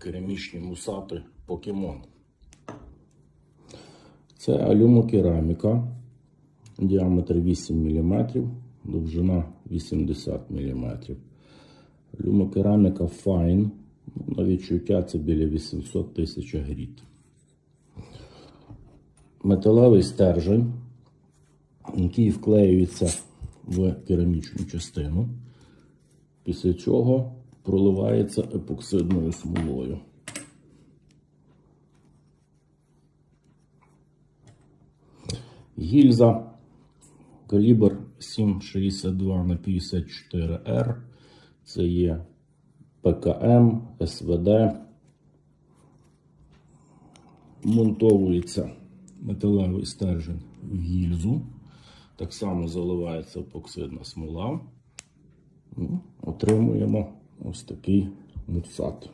керамічні мусати покемон. Це алюмокераміка, діаметр 8 мм, довжина 80 мм. Алюмокераміка Fine, на відчуття це біля 800 тисяч гріт. Металевий стержень, який вклеюється в керамічну частину, після чого проливається епоксидною смолою. Гільза калібр 7,62 на 54 р Це є ПКМ, СВД. Монтовується металевий стержень в гільзу. Так само заливається епоксидна смола. Ну, Отримуємо ось такий муцат.